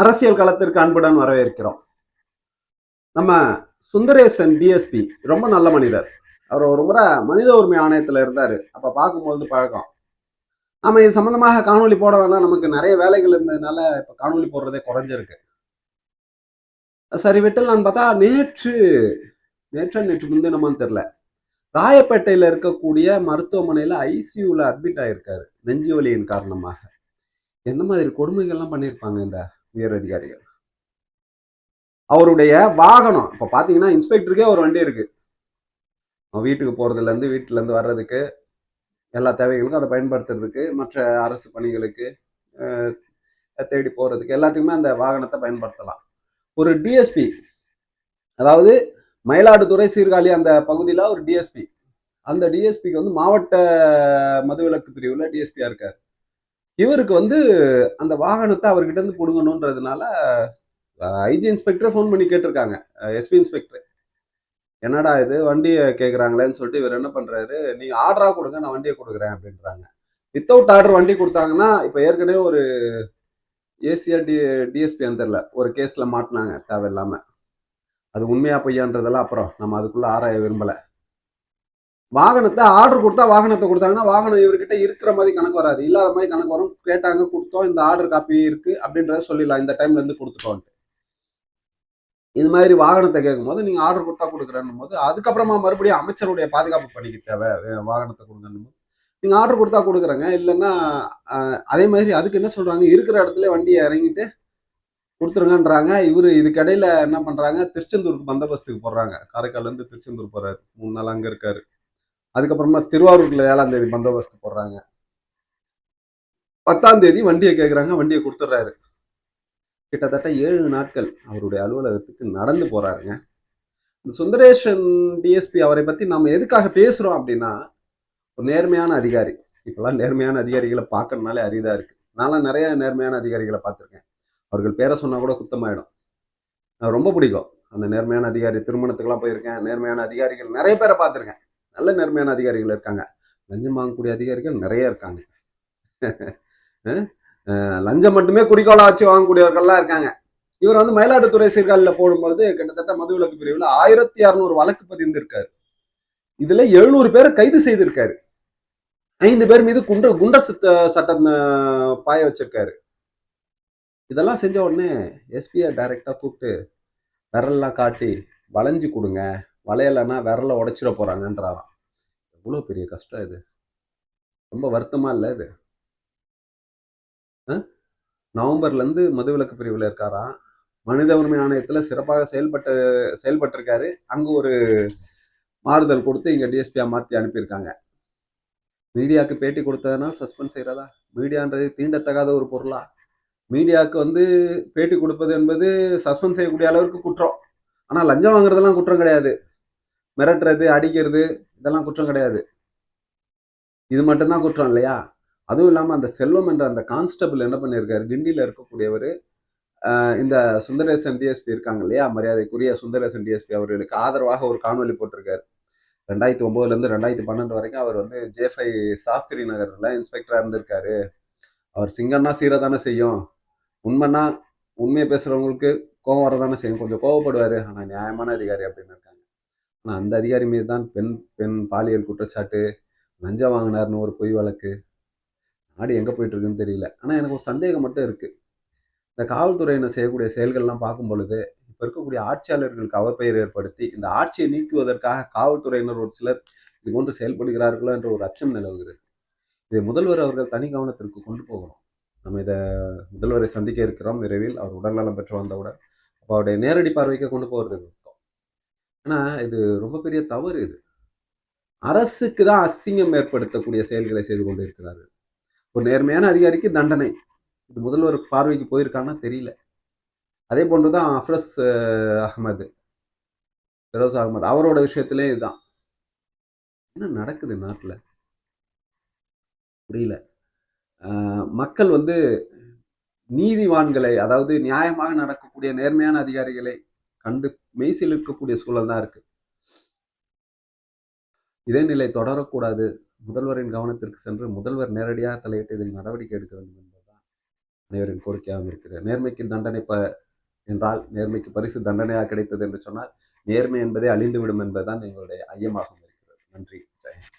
அரசியல் களத்திற்கு அன்புடன் வரவேற்கிறோம். நம்ம சுந்தரேசன் டிஎஸ்பி ரொம்ப நல்ல மனிதர். அவர் ஒரு முறை மனித உரிமை ஆணையத்தில் இருந்தார். அப்போ பார்க்கும்போது பழக்கம். நம்ம இது சம்மந்தமாக காணொலி போட வேணாம் நமக்கு நிறைய வேலைகள் இருந்ததுனால இப்போ காணொலி போடுறதே குறைஞ்சிருக்கு. சரி விட்டல் நான் பார்த்தா நேற்று நேற்று நேற்று முந்தினமான்னு தெரில ராயப்பேட்டையில் இருக்கக்கூடிய மருத்துவமனையில் ஐசியூவில் அட்மிட் ஆகியிருக்காரு நெஞ்சு வலியின் காரணமாக. என்ன மாதிரி கொடுமைகள்லாம் பண்ணியிருப்பாங்க இந்த உயர் அதிகாரிகள் அவருடைய வாகனம் இப்போ பார்த்தீங்கன்னா இன்ஸ்பெக்டருக்கே ஒரு வண்டி இருக்கு. அவன் வீட்டுக்கு போகிறதுலேருந்து வீட்டிலேருந்து வர்றதுக்கு எல்லா தேவைகளுக்கும் அதை பயன்படுத்துறதுக்கு மற்ற அரசு பணிகளுக்கு தேடி போகிறதுக்கு எல்லாத்துக்குமே அந்த வாகனத்தை பயன்படுத்தலாம். ஒரு டிஎஸ்பி அதாவது மயிலாடுதுறை சீர்காழி அந்த பகுதியில் ஒரு டிஎஸ்பி அந்த டிஎஸ்பிக்கு வந்து மாவட்ட மதுவிலக்கு பிரிவில் டிஎஸ்பியா இருக்கார். இவருக்கு வந்து அந்த வாகனத்தை அவர்கிட்ட இருந்து பிடுங்கணுன்றதுனால ஐஜி இன்ஸ்பெக்டரை ஃபோன் பண்ணி கேட்டிருக்காங்க. SP inspector. என்னடா இது? வண்டியை கேட்குறாங்களேன்னு சொல்லிட்டு இவர் என்ன பண்ணுறாரு நீங்கள் ஆர்டராக கொடுங்க நான் வண்டியை கொடுக்குறேன் அப்படின்றாங்க. வித்தவுட் ஆர்டர் வண்டி கொடுத்தாங்கன்னா இப்போ ஏற்கனவே ஒரு ஏசியா டி டிஎஸ்பி தெரில ஒரு கேஸில் மாட்டினாங்க தேவையில்லாமல் அது உண்மையாக பொய்யான்றதெல்லாம் அப்புறம் நம்ம அதுக்குள்ளே ஆராய விரும்பலை. வாகனத்தை ஆர்டர் கொடுத்தா வாகனத்தை கொடுத்தாங்கன்னா வாகனம் இவர்கிட்ட இருக்கிற மாதிரி கணக்கு வராது. இல்லாத மாதிரி கணக்கு வரும். கேட்டாங்க கொடுத்தோம். இந்த ஆர்டர் காப்பி இருக்கு அப்படின்றத சொல்லிடலாம். இந்த டைம்ல இருந்து கொடுத்துட்டோன்ட்டு. இது மாதிரி வாகனத்தை கேட்கும்போது நீங்க ஆர்டர் கொடுத்தா கொடுக்குறேன்னும் போது அதுக்கப்புறமா மறுபடியும் அமைச்சருடைய பாதுகாப்பு பணிக்கு தேவை. வே- வாகனத்தை கொடுங்கன்னு நீங்க ஆர்டர் கொடுத்தா கொடுக்குறேங்க. இல்லைன்னா அதே மாதிரி அதுக்கு என்ன சொல்றாங்க? இருக்கிற இடத்துல வண்டியை இறங்கிட்டு கொடுத்துருங்கன்றாங்க. இவர் இதுக்கடையில் என்ன பண்ணுறாங்க திருச்செந்தூருக்கு பந்தோபஸ்துக்கு போடுறாங்க காரைக்கால்லேருந்து திருச்செந்தூர் போகிறாரு மூணு நாள் அங்கே இருக்காரு. அதுக்கப்புறமா திருவாரூர்ல ஏழாம் தேதி பந்தோபஸ்து போடுறாங்க. பத்தாம் தேதி வண்டியை கேட்குறாங்க வண்டியை கொடுத்துட்றாரு கிட்டத்தட்ட ஏழு நாட்கள் அவருடைய அலுவலகத்துக்கு நடந்து போறாருங்க. இந்த சுந்தரேஷன் டிஎஸ்பி அவரை பத்தி நம்ம எதுக்காக பேசுறோம் அப்படின்னா ஒரு நேர்மையான அதிகாரி. இப்பெல்லாம் நேர்மையான அதிகாரிகளை பார்க்கறதுனாலே அரிதா இருக்கு. நான்லாம் நிறைய நேர்மையான அதிகாரிகளை பார்த்துருக்கேன். அவர்கள் பேரை சொன்னா கூட குத்தமாயிடும். எனக்கு ரொம்ப பிடிக்கும். அந்த நேர்மையான அதிகாரி திருமணத்துக்கெல்லாம் போயிருக்கேன். நேர்மையான அதிகாரிகள் நிறைய பேரை பார்த்துருக்கேன். நல்ல நேர்மையான அதிகாரிகள் இருக்காங்க. லஞ்சம் வாங்கக்கூடிய அதிகாரிகள் நிறைய இருக்காங்க. லஞ்சம் மட்டுமே குறிக்கோளாக வச்சு வாங்கக்கூடியவர்கள்லாம் இருக்காங்க. இவர் வந்து மயிலாடுதுறை சீர்காழியில் போடும்போது கிட்டத்தட்ட மதுவிலக்கு பிரிவில் ஆயிரத்தி அறுநூறு வழக்கு பதிந்திருக்காரு. இதுல எழுநூறு பேரை கைது செய்திருக்காரு. ஐந்து பேர் மீது குண்ட குண்டர் சட்ட சட்டம் பாய வச்சிருக்காரு. இதெல்லாம் செஞ்ச உடனே எஸ்பியை டைரக்டா கூப்பிட்டு விரல்லாம் காட்டி வளைஞ்சு கொடுங்க. வளையலைன்னா விரலை உடைச்சிட போகிறாங்கன்றாராம் எவ்வளோ பெரிய கஷ்டம் இது. ரொம்ப வருத்தமாக இல்லை இது? நவம்பர்லேருந்து மதுவிலக்கு பிரிவில் இருக்காராம் மனித உரிமை ஆணையத்தில் சிறப்பாக செயல்பட்ட செயல்பட்டிருக்காரு. அங்கே ஒரு மாறுதல் கொடுத்து இங்கே டிஎஸ்பியா மாற்றி அனுப்பியிருக்காங்க. மீடியாவுக்கு பேட்டி கொடுத்ததுனால சஸ்பெண்ட் செய்கிறதா மீடியான்றது தீண்டத்தகாத ஒரு பொருளா? மீடியாவுக்கு வந்து பேட்டி கொடுப்பது என்பது சஸ்பெண்ட் செய்யக்கூடிய அளவுக்கு குற்றம். ஆனால் லஞ்சம் வாங்குறதெல்லாம் குற்றம் கிடையாது. மிரட்டுறது அடிக்கிறது இதெல்லாம் குற்றம் கிடையாது. இது மட்டும்தான் குற்றம் இல்லையா? அதுவும் இல்லாமல் அந்த செல்வம் என்ற அந்த கான்ஸ்டபிள் என்ன பண்ணியிருக்காரு? கிண்டியில் இருக்கக்கூடியவர் இந்த சுந்தரேசன் டிஎஸ்பி இருக்காங்க இல்லையா? மரியாதைக்குரிய சுந்தரேசன் டிஎஸ்பி அவர்களுக்கு ஆதரவாக ஒரு காணொலி போட்டிருக்காரு. ரெண்டாயிரத்தி ஒம்போதுலேருந்து ரெண்டாயிரத்தி பன்னெண்டு வரைக்கும் அவர் வந்து ஜேஃபை சாஸ்திரி நகரில் இன்ஸ்பெக்டராக இருந்திருக்காரு. அவர் சிங்கன்னா சீரை தானே செய்யும். உண்மைன்னா உண்மையை பேசுகிறவங்களுக்கு கோபம் வரதானே செய்யும். கொஞ்சம் கோவப்படுவார். ஆனால் நியாயமான அதிகாரி அப்படின்னு இருக்காங்க. ஆனால் அந்த அதிகாரி மீது தான் பெண் பெண் பாலியல் குற்றச்சாட்டு லஞ்சம் வாங்கினார்னு ஒரு பொய் வழக்கு. நாடு எங்கே போயிட்டுருக்குன்னு தெரியல. ஆனால் எனக்கு ஒரு சந்தேகம் மட்டும் இருக்குது இந்த காவல்துறையினர் செய்யக்கூடிய செயல்கள்லாம் பார்க்கும் பொழுது இப்போ இருக்கக்கூடிய ஆட்சியாளர்களுக்கு அவப்பெயர் ஏற்படுத்தி இந்த ஆட்சியை நீக்குவதற்காக காவல்துறையினர் ஒரு சிலர் இது போன்று செயல்படுகிறார்களோ என்ற ஒரு அச்சம் நிலவுகிறது. இதை முதல்வர் அவர்கள் தனி கவனத்திற்கு கொண்டு போகணும். நம்ம இதை முதல்வரை சந்திக்க இருக்கிறோம். விரைவில் அவர் உடல்நலம் பெற்று வந்தவுடன் அப்போ அவருடைய நேரடி பார்வைக்கு கொண்டு போகிறதுக்கு ஆனால் இது ரொம்ப பெரிய தவறு இது. அரசுக்கு தான் அசிங்கம் ஏற்படுத்தக்கூடிய செயல்களை செய்து கொண்டு இருக்கிறார்கள் ஒரு நேர்மையான அதிகாரிக்கு தண்டனை. இது முதல்வர் பார்வைக்கு போயிருக்கான்னா தெரியல. அதே போன்று தான் அஃப்ரஸ் அகமது ஃபெரோஸ் அகமது அவரோட விஷயத்திலே இதுதான். என்ன நடக்குது நாட்டில்? புரியல. மக்கள் வந்து நீதிவான்களை அதாவது நியாயமாக நடக்கக்கூடிய நேர்மையான அதிகாரிகளை கண்டு மெய்சில் இருக்கக்கூடிய சூழல் தான் இருக்கு. இதே நிலை தொடரக்கூடாது. முதல்வரின் கவனத்திற்கு சென்று முதல்வர் நேரடியாக தலையிட்டு இதில் நடவடிக்கை எடுக்க வேண்டும் என்பதுதான் அனைவரின் கோரிக்கையாகவும் இருக்கிறது நேர்மைக்கு தண்டனை ப என்றால் நேர்மைக்கு பரிசு தண்டனையாக கிடைத்தது என்று சொன்னால் நேர்மை என்பதே அழிந்துவிடும் என்பதுதான் எங்களுடைய ஐயமாகவும் இருக்கிறது. நன்றி. ஜெயந்த்